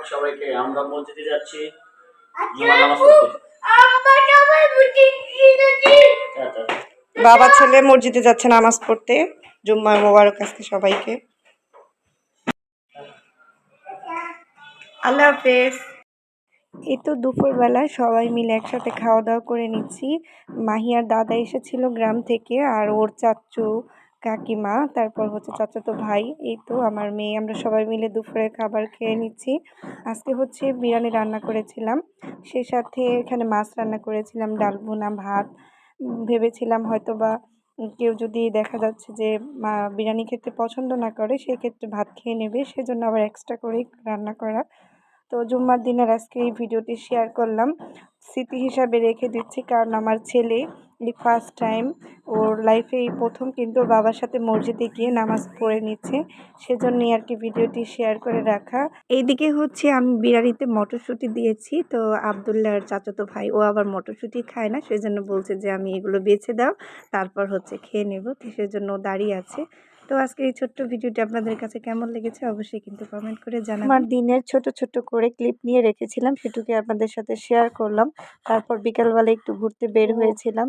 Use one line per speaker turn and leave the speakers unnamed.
মোবারক সবাইকে আমরা মসজিদে যাচ্ছি। জুমার নামাজ আচ্ছা
বাবা ছেলে মসজিদে যাচ্ছে নামাজ পড়তে। জুম্মার মোবারক আজকে সবাইকে। আল্লাহ হাফেজ। এই তো দুপুরবেলা সবাই মিলে একসাথে খাওয়া দাওয়া করে নিচ্ছি। মাহিয়ার দাদা এসেছিল গ্রাম থেকে আর ওর চাচু কাকিমা, তারপর হচ্ছে চাচাতো ভাই, এই তো আমার মেয়ে, আমরা সবাই মিলে দুপুরে খাবার খেয়ে নিচ্ছি। আজকে হচ্ছে বিরিয়ানি রান্না করেছিলাম সে সাথে এখানে মাছ রান্না করেছিলাম, ডাল ভুনা, ভাত। ভেবেছিলাম হয়তো বা কেউ যদি দেখা যাচ্ছে যে বিরিয়ানি খেতে পছন্দ না করে, সেক্ষেত্রে ভাত খেয়ে নেবে, সেজন্য আবার এক্সট্রা করেই রান্না করা। তো জুম্মার দিনের আজকে এই ভিডিওটি শেয়ার করলাম। স্মৃতি হিসাবে রেখে দিচ্ছি, কারণ আমার ছেলে ফার্স্ট টাইম ওর লাইফে এই প্রথম কিন্তু ওর বাবার সাথে মসজিদে গিয়ে নামাজ পড়ে নিচ্ছে। সেজন্যই আর কি ভিডিওটি শেয়ার করে রাখা। এইদিকে হচ্ছে আমি বিরিয়ানিতে মটরশুঁটি দিয়েছি। তো আবদুল্লাহর চাচাতো ভাই ও আবার মটরশুঁটি খায় না। সেজন্য বলছে যে আমি এগুলো বেছে দাও তারপর হচ্ছে খেয়ে নেব। তো সেজন্য ও দাঁড়িয়ে আছে। তো আজকে এই ছোট্ট ভিডিওটি আপনাদের কাছে কেমন লেগেছে অবশ্যই কিন্তু কমেন্ট করে জানাবেন। আমার দিনের ছোট ছোট করে ক্লিপ নিয়ে রেখেছিলাম সেটুকু আপনাদের সাথে শেয়ার করলাম। তারপর বিকালবেলা একটু ঘুরতে বের হয়েছিলাম।